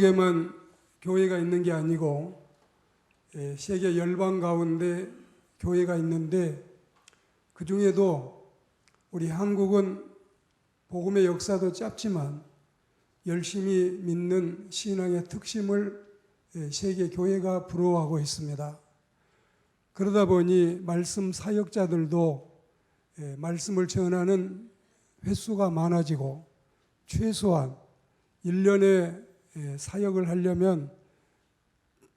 한국에만 교회가 있는 게 아니고 예, 세계 열방 가운데 교회가 있는데 그 중에도 우리 한국은 복음의 역사도 짧지만 열심히 믿는 신앙의 특심을 예, 세계 교회가 부러워하고 있습니다. 그러다 보니 말씀 사역자들도 예, 말씀을 전하는 횟수가 많아지고 최소한 1년에 예, 사역을 하려면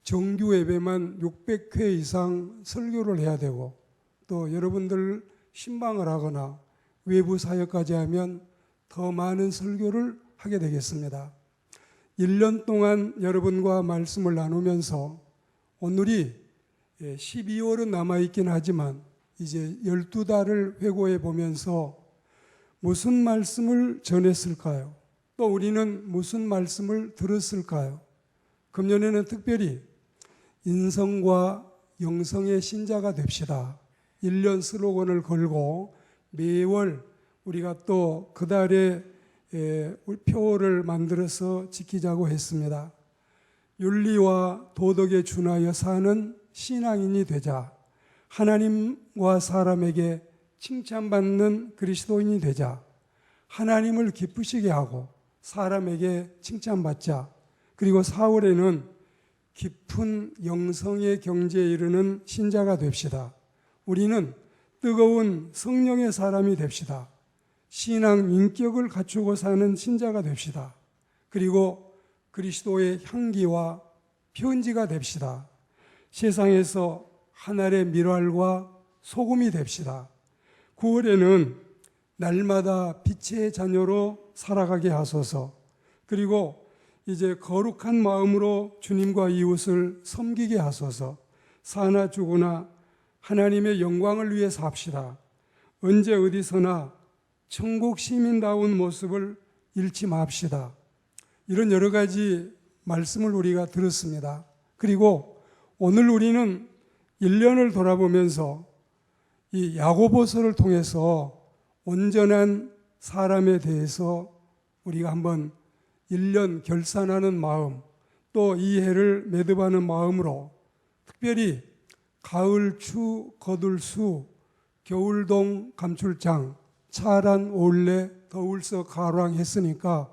정규 예배만 600회 이상 설교를 해야 되고 또 여러분들 신방을 하거나 외부 사역까지 하면 더 많은 설교를 하게 되겠습니다. 1년 동안 여러분과 말씀을 나누면서 오늘이 12월은 남아있긴 하지만 이제 12달을 회고해 보면서 무슨 말씀을 전했을까요? 또 우리는 무슨 말씀을 들었을까요? 금년에는 특별히 인성과 영성의 신자가 됩시다. 1년 슬로건을 걸고 매월 우리가 또 그달에 에, 표를 만들어서 지키자고 했습니다. 윤리와 도덕에 준하여 사는 신앙인이 되자. 하나님과 사람에게 칭찬받는 그리스도인이 되자. 하나님을 기쁘시게 하고 사람에게 칭찬받자. 그리고 4월에는 깊은 영성의 경지에 이르는 신자가 됩시다. 우리는 뜨거운 성령의 사람이 됩시다. 신앙 인격을 갖추고 사는 신자가 됩시다. 그리고 그리스도의 향기와 편지가 됩시다. 세상에서 하늘의 밀알과 소금이 됩시다. 9월에는 날마다 빛의 자녀로 살아가게 하소서. 그리고 이제 거룩한 마음으로 주님과 이웃을 섬기게 하소서. 사나 죽으나 하나님의 영광을 위해 삽시다. 언제 어디서나 천국 시민다운 모습을 잃지 맙시다. 이런 여러 가지 말씀을 우리가 들었습니다. 그리고 오늘 우리는 1년을 돌아보면서 이 야고보서를 통해서 온전한 사람에 대해서 우리가 한번 1년 결산하는 마음 또 이 해를 매듭하는 마음으로 특별히 가을 추 거둘 수 겨울동 감출장 차란 올래 더울서 가랑 했으니까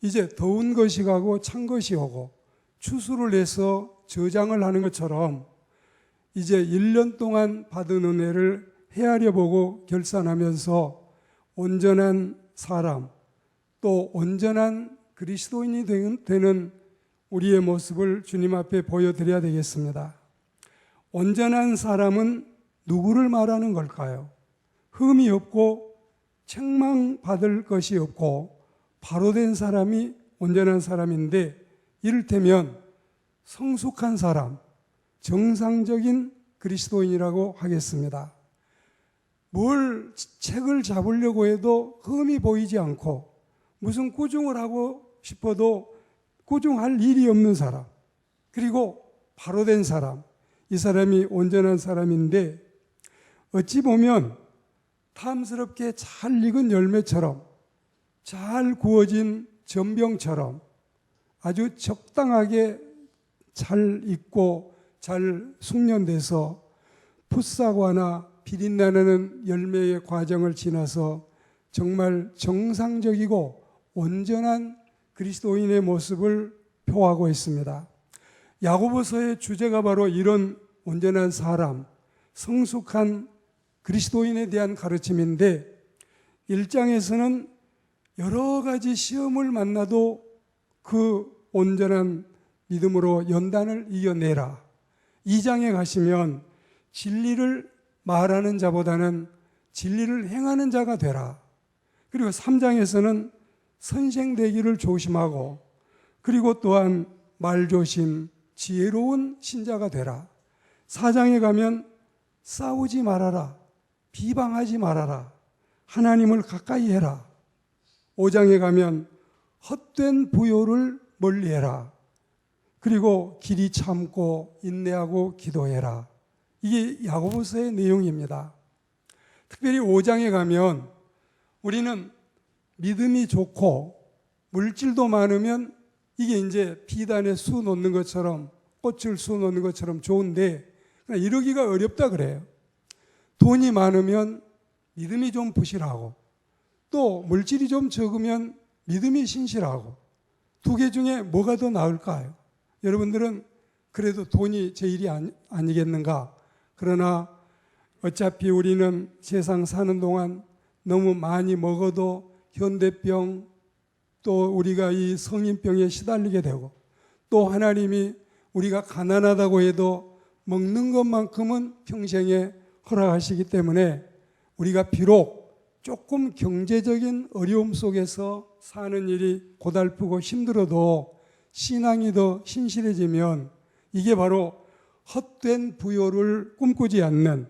이제 더운 것이 가고 찬 것이 오고 추수를 내서 저장을 하는 것처럼 이제 1년 동안 받은 은혜를 헤아려 보고 결산하면서 온전한 사람 또 온전한 그리스도인이 되는 우리의 모습을 주님 앞에 보여드려야 되겠습니다. 온전한 사람은 누구를 말하는 걸까요? 흠이 없고 책망받을 것이 없고 바로 된 사람이 온전한 사람인데 이를테면 성숙한 사람, 정상적인 그리스도인이라고 하겠습니다. 뭘 책을 잡으려고 해도 흠이 보이지 않고 무슨 꾸중을 하고 싶어도 꾸중할 일이 없는 사람, 그리고 바로 된 사람, 이 사람이 온전한 사람인데 어찌 보면 탐스럽게 잘 익은 열매처럼 잘 구워진 전병처럼 아주 적당하게 잘 익고 잘 숙련돼서 풋사과나 비린내나는 열매의 과정을 지나서 정말 정상적이고 온전한 그리스도인의 모습을 표하고 있습니다. 야고보서의 주제가 바로 이런 온전한 사람, 성숙한 그리스도인에 대한 가르침인데 1장에서는 여러 가지 시험을 만나도 그 온전한 믿음으로 연단을 이겨내라. 2장에 가시면 진리를 말하는 자보다는 진리를 행하는 자가 되라. 그리고 3장에서는 선생되기를 조심하고 그리고 또한 말조심, 지혜로운 신자가 되라. 4장에 가면 싸우지 말아라. 비방하지 말아라. 하나님을 가까이 해라. 5장에 가면 헛된 부요를 멀리 해라. 그리고 길이 참고 인내하고 기도해라. 이게 야고보서의 내용입니다. 특별히 5장에 가면 우리는 믿음이 좋고 물질도 많으면 이게 이제 비단에 수 놓는 것처럼 꽃을 수 놓는 것처럼 좋은데 이러기가 어렵다 그래요. 돈이 많으면 믿음이 좀 부실하고 또 물질이 좀 적으면 믿음이 신실하고 두 개 중에 뭐가 더 나을까요? 여러분들은 그래도 돈이 제일이 아니, 아니겠는가? 그러나 어차피 우리는 세상 사는 동안 너무 많이 먹어도 현대병 또 우리가 이 성인병에 시달리게 되고 또 하나님이 우리가 가난하다고 해도 먹는 것만큼은 평생에 허락하시기 때문에 우리가 비록 조금 경제적인 어려움 속에서 사는 일이 고달프고 힘들어도 신앙이 더 신실해지면 이게 바로 헛된 부요를 꿈꾸지 않는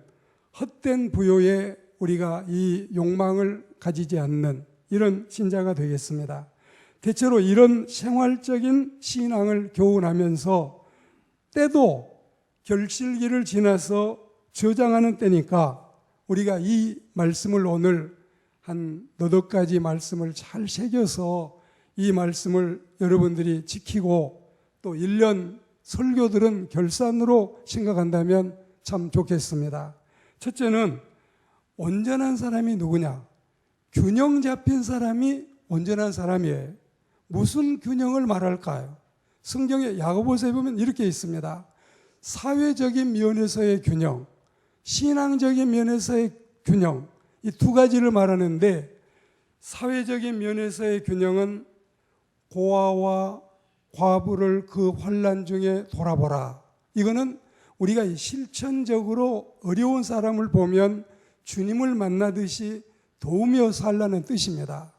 헛된 부요에 우리가 이 욕망을 가지지 않는 이런 신자가 되겠습니다. 대체로 이런 생활적인 신앙을 교훈하면서 때도 결실기를 지나서 저장하는 때니까 우리가 이 말씀을 오늘 한 너덟 가지 말씀을 잘 새겨서 이 말씀을 여러분들이 지키고 또 1년 설교들은 결산으로 생각한다면 참 좋겠습니다. 첫째는 온전한 사람이 누구냐? 균형 잡힌 사람이 온전한 사람이에요. 무슨 균형을 말할까요? 성경에 야고보서에 보면 이렇게 있습니다. 사회적인 면에서의 균형, 신앙적인 면에서의 균형, 이 두 가지를 말하는데 사회적인 면에서의 균형은 고아와 과부를 그 환란 중에 돌아보라. 이거는 우리가 실천적으로 어려운 사람을 보면 주님을 만나듯이 도우며 살라는 뜻입니다.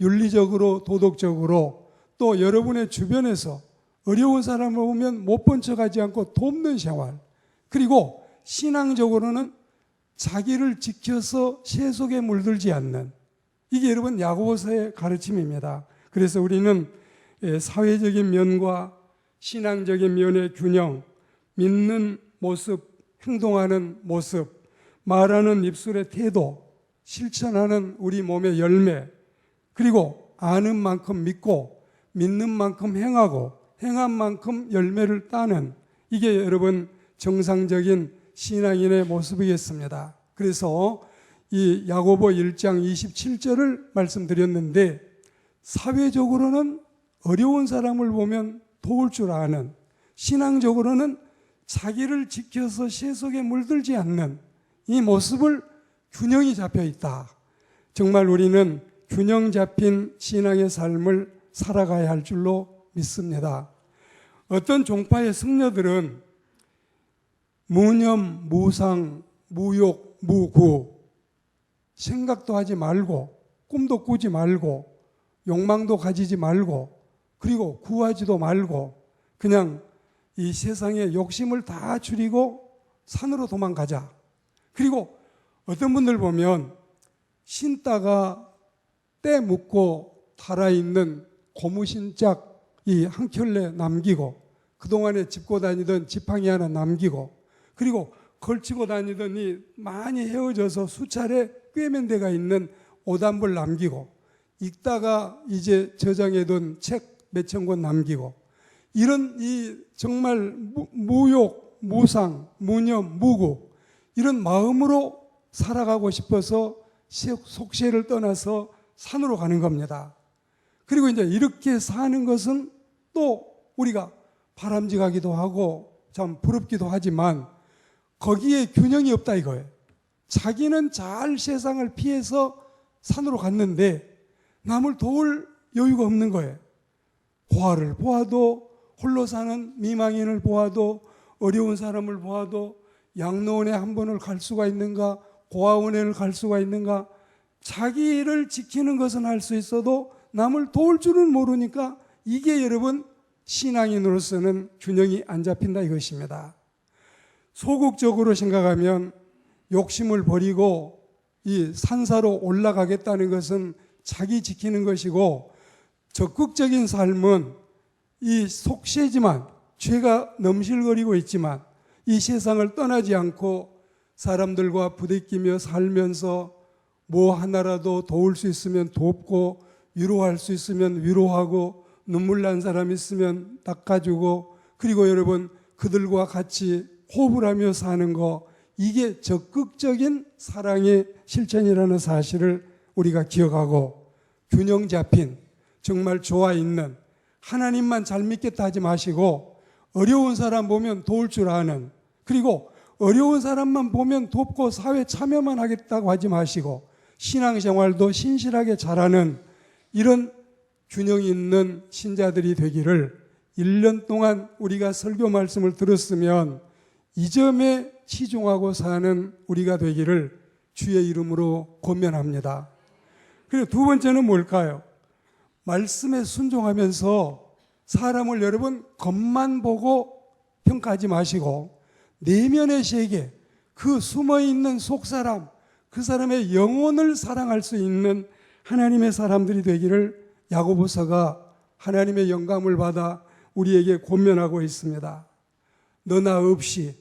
윤리적으로 도덕적으로 또 여러분의 주변에서 어려운 사람을 보면 못 본 척하지 않고 돕는 생활 그리고 신앙적으로는 자기를 지켜서 세속에 물들지 않는 이게 여러분 야고보서의 가르침입니다. 그래서 우리는 예, 사회적인 면과 신앙적인 면의 균형, 믿는 모습, 행동하는 모습, 말하는 입술의 태도, 실천하는 우리 몸의 열매, 그리고 아는 만큼 믿고 믿는 만큼 행하고 행한 만큼 열매를 따는 이게 여러분 정상적인 신앙인의 모습이겠습니다. 그래서 이 야고보 1장 27절을 말씀드렸는데 사회적으로는 어려운 사람을 보면 도울 줄 아는 신앙적으로는 자기를 지켜서 세속에 물들지 않는 이 모습을 균형이 잡혀 있다. 정말 우리는 균형 잡힌 신앙의 삶을 살아가야 할 줄로 믿습니다. 어떤 종파의 승려들은 무념, 무상, 무욕, 무구 생각도 하지 말고 꿈도 꾸지 말고 욕망도 가지지 말고 그리고 구하지도 말고 그냥 이 세상의 욕심을 다 줄이고 산으로 도망가자. 그리고 어떤 분들 보면 신다가 때 묻고 달아있는 고무신짝 이 한 켤레 남기고 그동안에 짚고 다니던 지팡이 하나 남기고 그리고 걸치고 다니던 이 많이 헤어져서 수차례 꿰맨 데가 있는 오단벌 남기고 읽다가 이제 저장해둔 책 몇천 권 남기고 이런 이 정말 무- 무욕, 무상, 무념, 무구 이런 마음으로 살아가고 싶어서 속세를 떠나서 산으로 가는 겁니다. 그리고 이제 이렇게 사는 것은 또 우리가 바람직하기도 하고 참 부럽기도 하지만 거기에 균형이 없다 이거예요. 자기는 잘 세상을 피해서 산으로 갔는데 남을 도울 여유가 없는 거예요. 고아를 보아도 홀로 사는 미망인을 보아도 어려운 사람을 보아도 양로원에 한 번을 갈 수가 있는가 고아원에 갈 수가 있는가 자기를 지키는 것은 할 수 있어도 남을 도울 줄은 모르니까 이게 여러분 신앙인으로서는 균형이 안 잡힌다 이것입니다. 소극적으로 생각하면 욕심을 버리고 이 산사로 올라가겠다는 것은 자기 지키는 것이고 적극적인 삶은 이 속세지만 죄가 넘실거리고 있지만 이 세상을 떠나지 않고 사람들과 부대끼며 살면서 뭐 하나라도 도울 수 있으면 돕고 위로할 수 있으면 위로하고 눈물 난 사람 있으면 닦아주고 그리고 여러분 그들과 같이 호흡을 하며 사는 거 이게 적극적인 사랑의 실천이라는 사실을 우리가 기억하고 균형 잡힌 정말 좋아 있는 하나님만 잘 믿겠다 하지 마시고 어려운 사람 보면 도울 줄 아는 그리고 어려운 사람만 보면 돕고 사회 참여만 하겠다고 하지 마시고 신앙생활도 신실하게 잘하는 이런 균형 있는 신자들이 되기를 1년 동안 우리가 설교 말씀을 들었으면 이 점에 치중하고 사는 우리가 되기를 주의 이름으로 권면합니다. 그리고 두 번째는 뭘까요? 말씀에 순종하면서 사람을 여러분 겉만 보고 평가하지 마시고 내면의 세계, 그 숨어 있는 속 사람, 그 사람의 영혼을 사랑할 수 있는 하나님의 사람들이 되기를 야고보서가 하나님의 영감을 받아 우리에게 권면하고 있습니다. 너나 없이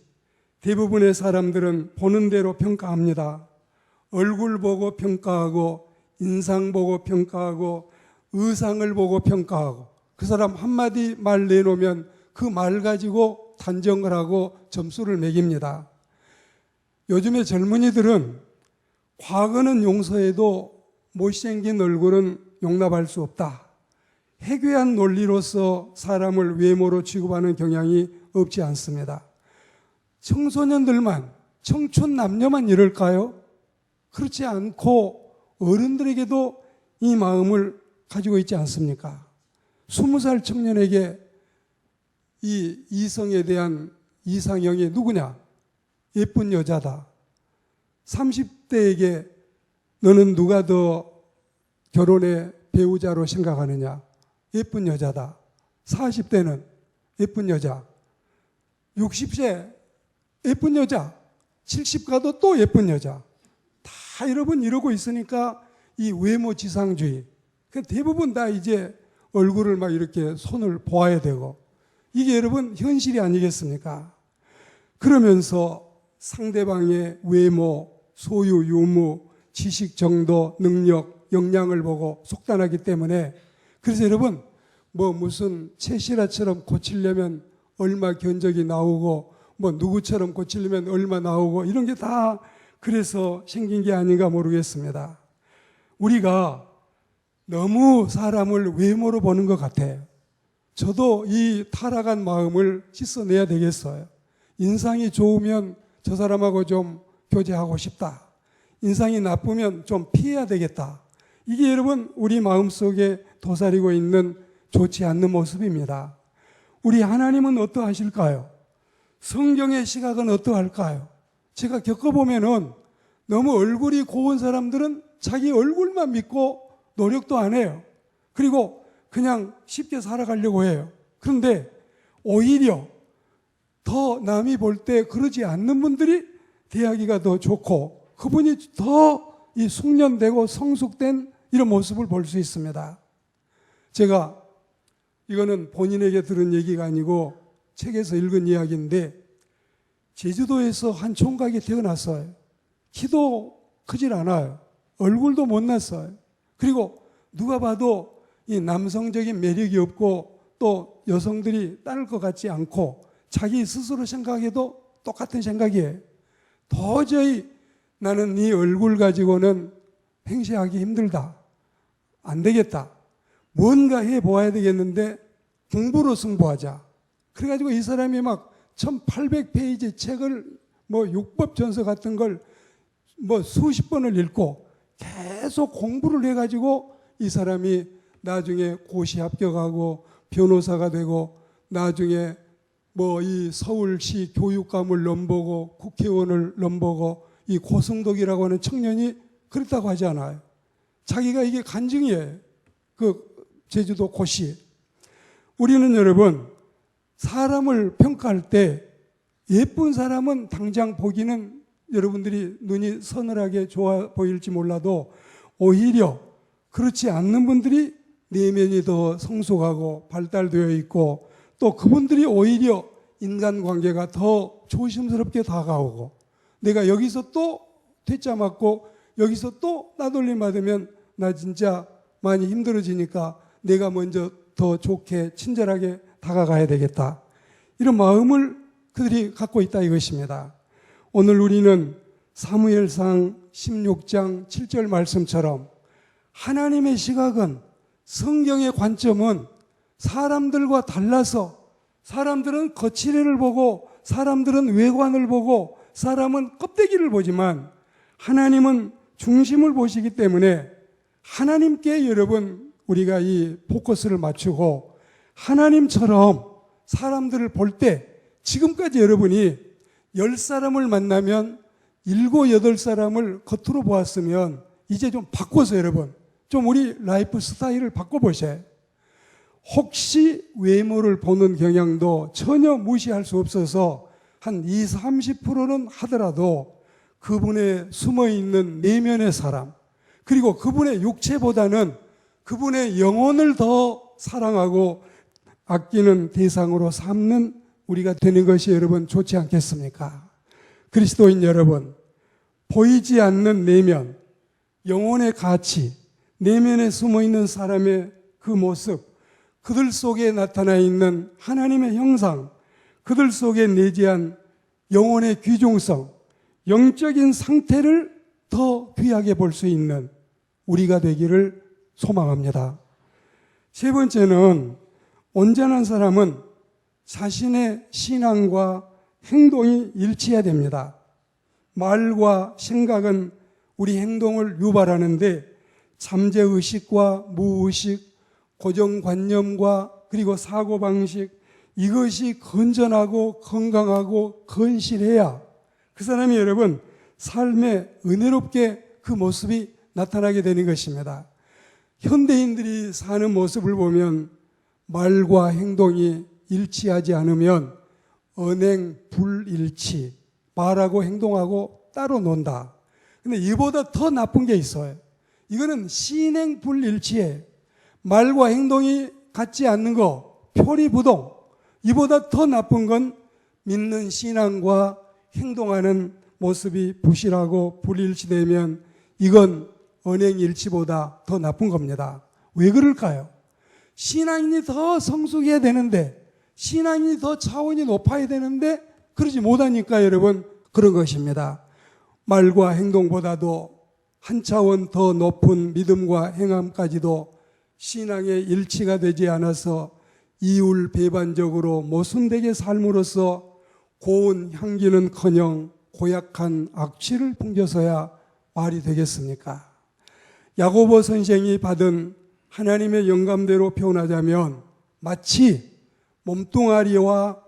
대부분의 사람들은 보는 대로 평가합니다. 얼굴 보고 평가하고 인상 보고 평가하고 의상을 보고 평가하고 그 사람 한마디 말 내놓으면 그 말 가지고 단정을 하고 점수를 매깁니다. 요즘의 젊은이들은 과거는 용서해도 못생긴 얼굴은 용납할 수 없다. 해괴한 논리로서 사람을 외모로 취급하는 경향이 없지 않습니다. 청소년들만, 청춘 남녀만 이럴까요? 그렇지 않고 어른들에게도 이 마음을 가지고 있지 않습니까? 스무 살 청년에게 이 이성에 대한 이상형이 누구냐? 예쁜 여자다. 30대에게 너는 누가 더 결혼의 배우자로 생각하느냐? 예쁜 여자다. 40대는 예쁜 여자. 60세 예쁜 여자. 70 가도 또 예쁜 여자. 다 여러분 이러고 있으니까 이 외모 지상주의. 그 대부분 다 이제 얼굴을 막 이렇게 손을 보아야 되고 이게 여러분 현실이 아니겠습니까? 그러면서 상대방의 외모, 소유, 유무, 지식 정도, 능력, 역량을 보고 속단하기 때문에 그래서 여러분 뭐 무슨 채시라처럼 고치려면 얼마 견적이 나오고 뭐 누구처럼 고치려면 얼마 나오고 이런 게 다 그래서 생긴 게 아닌가 모르겠습니다. 우리가 너무 사람을 외모로 보는 것 같아요. 저도 이 타락한 마음을 씻어내야 되겠어요. 인상이 좋으면 저 사람하고 좀 교제하고 싶다. 인상이 나쁘면 좀 피해야 되겠다. 이게 여러분 우리 마음속에 도사리고 있는 좋지 않는 모습입니다. 우리 하나님은 어떠하실까요? 성경의 시각은 어떠할까요? 제가 겪어보면은 너무 얼굴이 고운 사람들은 자기 얼굴만 믿고 노력도 안 해요. 그리고 그냥 쉽게 살아가려고 해요. 그런데 오히려 더 남이 볼 때 그러지 않는 분들이 대하기가 더 좋고 그분이 더 이 숙련되고 성숙된 이런 모습을 볼 수 있습니다. 제가 이거는 본인에게 들은 얘기가 아니고 책에서 읽은 이야기인데 제주도에서 한 총각이 태어났어요. 키도 크질 않아요. 얼굴도 못났어요. 그리고 누가 봐도 이 남성적인 매력이 없고 또 여성들이 따를 것 같지 않고 자기 스스로 생각해도 똑같은 생각이에요. 도저히 나는 네 얼굴 가지고는 행시하기 힘들다. 안 되겠다. 뭔가 해 보아야 되겠는데 공부로 승부하자. 그래가지고 이 사람이 막 1800페이지 책을 뭐 육법 전서 같은 걸 뭐 수십 번을 읽고 계속 공부를 해가지고 이 사람이 나중에 고시 합격하고 변호사가 되고 나중에 뭐 이 서울시 교육감을 넘보고 국회의원을 넘보고 이 고승덕이라고 하는 청년이 그랬다고 하지 않아요. 자기가 이게 간증이에요. 그 제주도 고시. 우리는 여러분 사람을 평가할 때 예쁜 사람은 당장 보기는 여러분들이 눈이 서늘하게 좋아 보일지 몰라도 오히려 그렇지 않는 분들이 내면이 더 성숙하고 발달되어 있고 또 그분들이 오히려 인간관계가 더 조심스럽게 다가오고 내가 여기서 또 퇴짜 맞고 여기서 또 따돌림 받으면 나 진짜 많이 힘들어지니까 내가 먼저 더 좋게 친절하게 다가가야 되겠다. 이런 마음을 그들이 갖고 있다 이것입니다. 오늘 우리는 사무엘상 16장 7절 말씀처럼 하나님의 시각은 성경의 관점은 사람들과 달라서 사람들은 거칠애를 보고 사람들은 외관을 보고 사람은 껍데기를 보지만 하나님은 중심을 보시기 때문에 하나님께 여러분 우리가 이 포커스를 맞추고 하나님처럼 사람들을 볼 때 지금까지 여러분이 열 사람을 만나면 일곱 여덟 사람을 겉으로 보았으면 이제 좀 바꿔서 여러분 좀 우리 라이프 스타일을 바꿔보세요. 혹시 외모를 보는 경향도 전혀 무시할 수 없어서 한 20, 30%는 하더라도 그분의 숨어 있는 내면의 사람, 그리고 그분의 육체보다는 그분의 영혼을 더 사랑하고 아끼는 대상으로 삼는 우리가 되는 것이 여러분 좋지 않겠습니까? 그리스도인 여러분, 보이지 않는 내면, 영혼의 가치, 내면에 숨어 있는 사람의 그 모습, 그들 속에 나타나 있는 하나님의 형상, 그들 속에 내재한 영혼의 귀중성, 영적인 상태를 더 귀하게 볼 수 있는 우리가 되기를 소망합니다. 세 번째는 온전한 사람은 자신의 신앙과 행동이 일치해야 됩니다. 말과 생각은 우리 행동을 유발하는데 잠재의식과 무의식, 고정관념과 그리고 사고방식 이것이 건전하고 건강하고 건실해야 그 사람이 여러분 삶에 은혜롭게 그 모습이 나타나게 되는 것입니다. 현대인들이 사는 모습을 보면 말과 행동이 일치하지 않으면 언행 불일치, 말하고 행동하고 따로 논다. 근데 이보다 더 나쁜 게 있어요. 이거는 신행 불일치에 말과 행동이 같지 않는 거, 표리부동. 이보다 더 나쁜 건 믿는 신앙과 행동하는 모습이 부실하고 불일치되면 이건 언행일치보다 더 나쁜 겁니다. 왜 그럴까요? 신앙인이 더 성숙해야 되는데, 신앙인이 더 차원이 높아야 되는데, 그러지 못하니까 여러분, 그런 것입니다. 말과 행동보다도 한 차원 더 높은 믿음과 행함까지도 신앙의 일치가 되지 않아서 이율 배반적으로 모순되게 삶으로써 고운 향기는 커녕 고약한 악취를 풍겨서야 말이 되겠습니까? 야고보 선생이 받은 하나님의 영감대로 표현하자면 마치 몸뚱아리와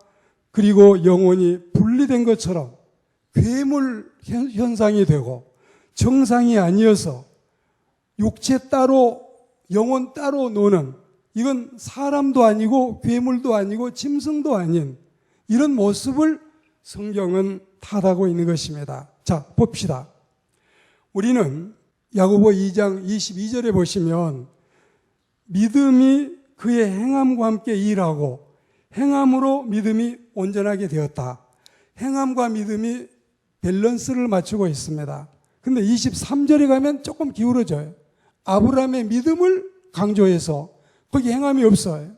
그리고 영혼이 분리된 것처럼 괴물 현상이 되고 정상이 아니어서 육체 따로 영혼 따로 노는 이건 사람도 아니고 괴물도 아니고 짐승도 아닌 이런 모습을 성경은 탓하고 있는 것입니다. 자, 봅시다. 우리는 야고보 2장 22절에 보시면 믿음이 그의 행함과 함께 일하고 행함으로 믿음이 온전하게 되었다. 행함과 믿음이 밸런스를 맞추고 있습니다. 근데 23절에 가면 조금 기울어져요. 아브라함의 믿음을 강조해서 거기 행함이 없어요.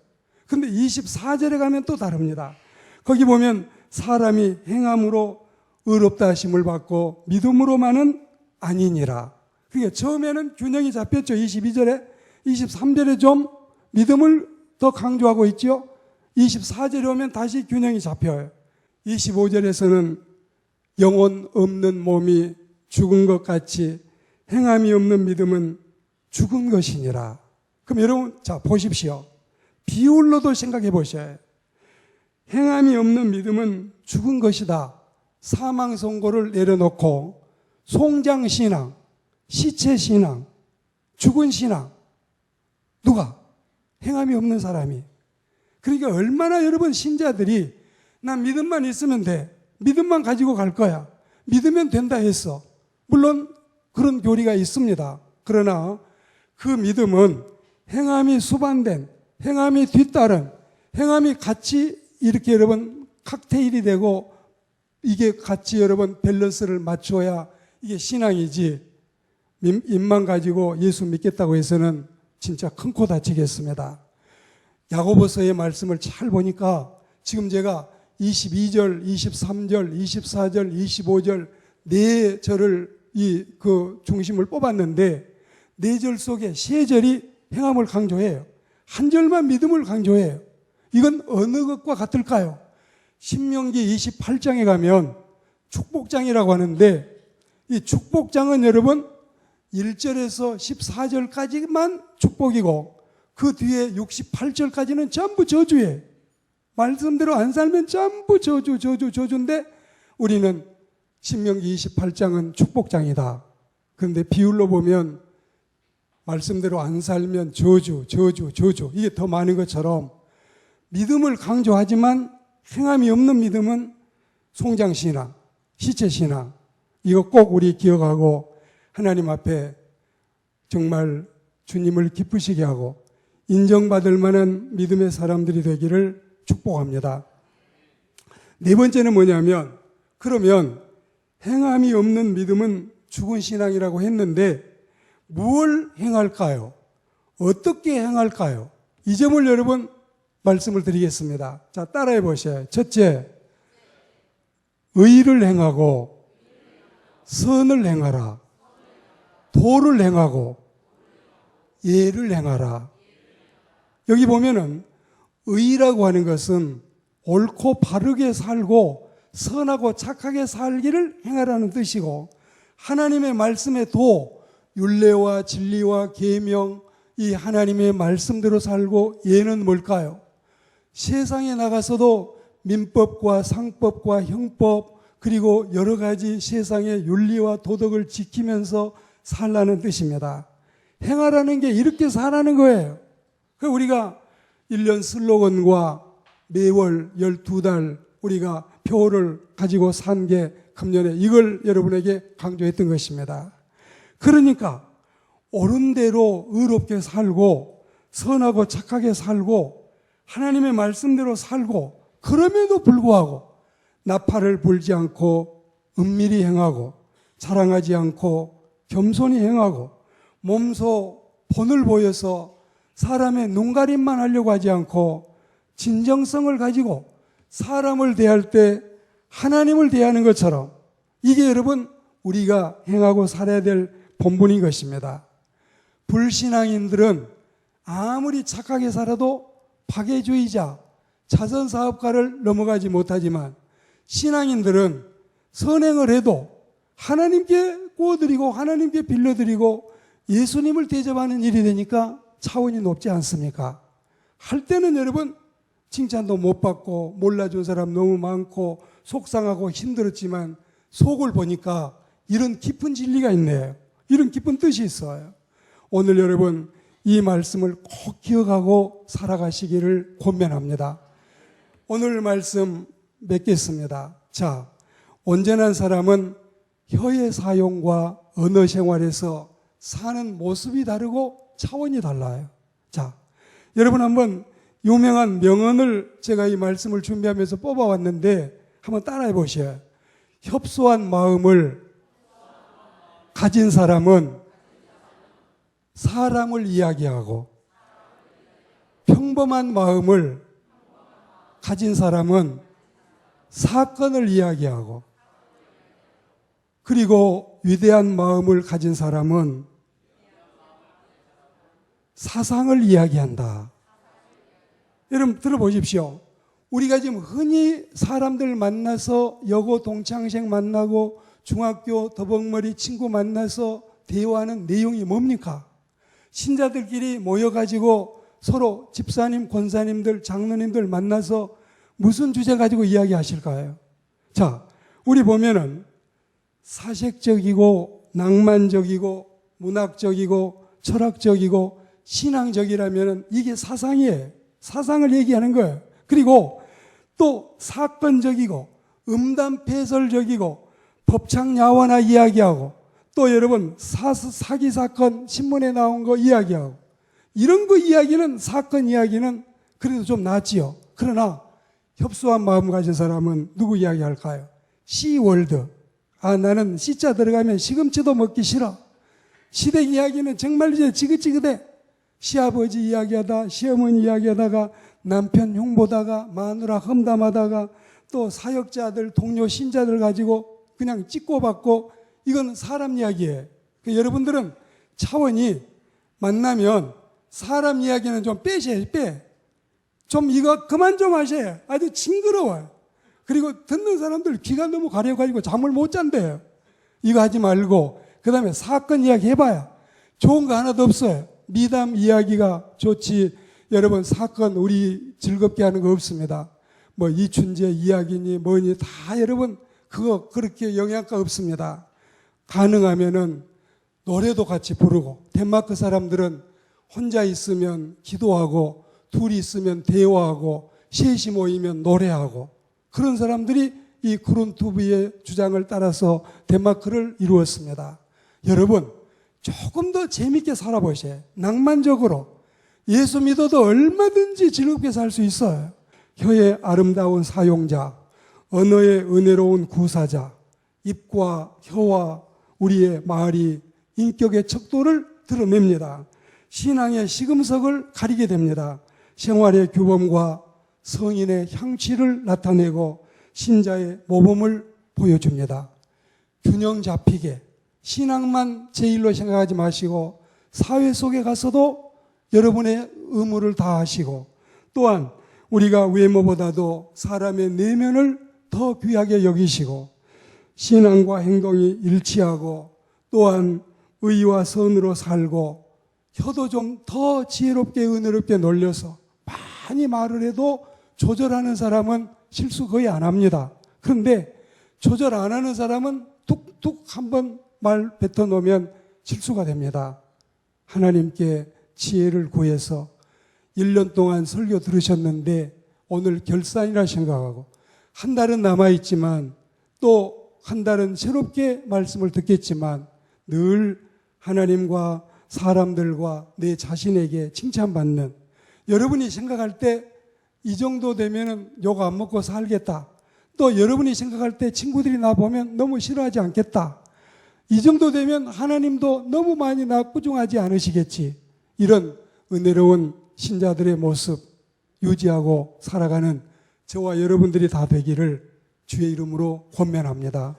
근데 24절에 가면 또 다릅니다. 거기 보면 사람이 행함으로 의롭다 하심을 받고 믿음으로만은 아니니라. 그게 처음에는 균형이 잡혔죠. 22절에 23절에 좀 믿음을 더 강조하고 있죠. 24절에 오면 다시 균형이 잡혀요. 25절에서는 영혼 없는 몸이 죽은 것 같이 행함이 없는 믿음은 죽은 것이니라. 그럼 여러분, 자, 보십시오. 비율로도 생각해 보셔요. 행함이 없는 믿음은 죽은 것이다. 사망 선고를 내려놓고 송장 신앙, 시체 신앙, 죽은 신앙. 누가? 행함이 없는 사람이. 그러니까 얼마나 여러분 신자들이 난 믿음만 있으면 돼. 믿음만 가지고 갈 거야. 믿으면 된다 했어. 물론 그런 교리가 있습니다. 그러나 그 믿음은 행함이 수반된, 행함이 뒤따른, 행함이 같이 이렇게 여러분 칵테일이 되고 이게 같이 여러분 밸런스를 맞춰야 이게 신앙이지 입만 가지고 예수 믿겠다고 해서는 진짜 큰 코 다치겠습니다. 야고보서의 말씀을 잘 보니까 지금 제가 22절, 23절, 24절, 25절 네 절을 이 그 중심을 뽑았는데 네 절 속에 세 절이 행함을 강조해요. 한 절만 믿음을 강조해요. 이건 어느 것과 같을까요? 신명기 28장에 가면 축복장이라고 하는데 이 축복장은 여러분 1절에서 14절까지만 축복이고 그 뒤에 68절까지는 전부 저주예요. 말씀대로 안 살면 전부 저주, 저주, 저주인데 우리는 신명기 28장은 축복장이다. 그런데 비율로 보면 말씀대로 안 살면 저주, 저주, 저주. 이게 더 많은 것처럼 믿음을 강조하지만 행함이 없는 믿음은 송장신앙, 시체신앙. 이거 꼭 우리 기억하고 하나님 앞에 정말 주님을 기쁘시게 하고 인정받을 만한 믿음의 사람들이 되기를 축복합니다. 네 번째는 뭐냐면 그러면 행함이 없는 믿음은 죽은 신앙이라고 했는데 무엇을 행할까요? 어떻게 행할까요? 이 점을 여러분 말씀을 드리겠습니다. 자, 따라해 보셔요. 첫째, 의를 행하고 선을 행하라. 도를 행하고 예를 행하라. 여기 보면은 의라고 하는 것은 옳고 바르게 살고 선하고 착하게 살기를 행하라는 뜻이고 하나님의 말씀에 도 율례와 진리와 계명 이 하나님의 말씀대로 살고 예는 뭘까요? 세상에 나가서도 민법과 상법과 형법 그리고 여러 가지 세상의 윤리와 도덕을 지키면서 살라는 뜻입니다. 행하라는 게 이렇게 살라는 거예요. 그 우리가 1년 슬로건과 매월 12달 우리가 표를 가지고 산 게 금년에 이걸 여러분에게 강조했던 것입니다. 그러니까 옳은 대로 의롭게 살고 선하고 착하게 살고 하나님의 말씀대로 살고 그럼에도 불구하고 나팔을 불지 않고 은밀히 행하고 자랑하지 않고 겸손히 행하고 몸소 본을 보여서 사람의 눈가림만 하려고 하지 않고 진정성을 가지고 사람을 대할 때 하나님을 대하는 것처럼 이게 여러분 우리가 행하고 살아야 될 본분인 것입니다. 불신앙인들은 아무리 착하게 살아도 파괴주의자, 자선사업가를 넘어가지 못하지만 신앙인들은 선행을 해도 하나님께 구워드리고 하나님께 빌려드리고 예수님을 대접하는 일이 되니까 차원이 높지 않습니까? 할 때는 여러분 칭찬도 못 받고 몰라준 사람 너무 많고 속상하고 힘들었지만 속을 보니까 이런 깊은 진리가 있네요. 이런 깊은 뜻이 있어요. 오늘 여러분 이 말씀을 꼭 기억하고 살아가시기를 권면합니다. 오늘 말씀 맺겠습니다. 자, 온전한 사람은 혀의 사용과 언어 생활에서 사는 모습이 다르고 차원이 달라요. 자, 여러분 한번 유명한 명언을 제가 이 말씀을 준비하면서 뽑아왔는데 한번 따라해 보셔요. 협소한 마음을 가진 사람은 사람을 이야기하고 평범한 마음을 가진 사람은 사건을 이야기하고 그리고 위대한 마음을 가진 사람은 사상을 이야기한다. 여러분 들어보십시오. 우리가 지금 흔히 사람들 만나서 여고 동창생 만나고 중학교 더벅머리 친구 만나서 대화하는 내용이 뭡니까? 신자들끼리 모여가지고 서로 집사님, 권사님들, 장로님들 만나서 무슨 주제 가지고 이야기하실까요? 자, 우리 보면은 사색적이고 낭만적이고 문학적이고 철학적이고 신앙적이라면 이게 사상이에요. 사상을 얘기하는 거예요. 그리고 또 사건적이고 음담패설적이고 법창야화나 이야기하고 또 여러분 사, 사기 사건 신문에 나온 거 이야기하고 이런 거 이야기는 사건 이야기는 그래도 좀 낫지요. 그러나 협소한 마음 가진 사람은 누구 이야기할까요? 시월드. 아 나는 시자 들어가면 시금치도 먹기 싫어. 시댁 이야기는 정말 이제 지긋지긋해. 시아버지 이야기하다 시어머니 이야기하다가 남편 흉 보다가 마누라 험담하다가 또 사역자들 동료 신자들 가지고 그냥 찍고 받고 이건 사람 이야기예요. 그 여러분들은 차원이 만나면 사람 이야기는 좀 빼셔야 빼. 좀 이거 그만 좀 하세요. 아주 징그러워요. 그리고 듣는 사람들 귀가 너무 가려가지고 잠을 못 잔대요. 이거 하지 말고 그 다음에 사건 이야기 해봐야 좋은 거 하나도 없어요. 미담 이야기가 좋지. 여러분 사건 우리 즐겁게 하는 거 없습니다. 뭐 이춘재 이야기니 뭐니 다 여러분 그거 그렇게 영향가 없습니다. 가능하면은 노래도 같이 부르고 덴마크 사람들은 혼자 있으면 기도하고 둘이 있으면 대화하고 셋이 모이면 노래하고 그런 사람들이 이 크룬투브의 주장을 따라서 덴마크를 이루었습니다. 여러분 조금 더 재밌게 살아보세요. 낭만적으로 예수 믿어도 얼마든지 즐겁게 살 수 있어요. 혀의 아름다운 사용자, 언어의 은혜로운 구사자, 입과 혀와 우리의 말이 인격의 척도를 드러냅니다. 신앙의 시금석을 가리게 됩니다. 생활의 규범과 성인의 향취를 나타내고 신자의 모범을 보여줍니다. 균형 잡히게 신앙만 제일로 생각하지 마시고 사회 속에 가서도 여러분의 의무를 다하시고 또한 우리가 외모보다도 사람의 내면을 더 귀하게 여기시고 신앙과 행동이 일치하고 또한 의와 선으로 살고 혀도 좀 더 지혜롭게 은혜롭게 놀려서 많이 말을 해도 조절하는 사람은 실수 거의 안 합니다. 그런데 조절 안 하는 사람은 툭툭 한번 말 뱉어 놓으면 실수가 됩니다. 하나님께 지혜를 구해서 1년 동안 설교 들으셨는데 오늘 결산이라 생각하고 한 달은 남아있지만 또 한 달은 새롭게 말씀을 듣겠지만 늘 하나님과 사람들과 내 자신에게 칭찬받는 여러분이 생각할 때 이 정도 되면은 욕 안 먹고 살겠다. 또 여러분이 생각할 때 친구들이 나 보면 너무 싫어하지 않겠다. 이 정도 되면 하나님도 너무 많이 나 꾸중하지 않으시겠지. 이런 은혜로운 신자들의 모습 유지하고 살아가는 저와 여러분들이 다 되기를 주의 이름으로 권면합니다.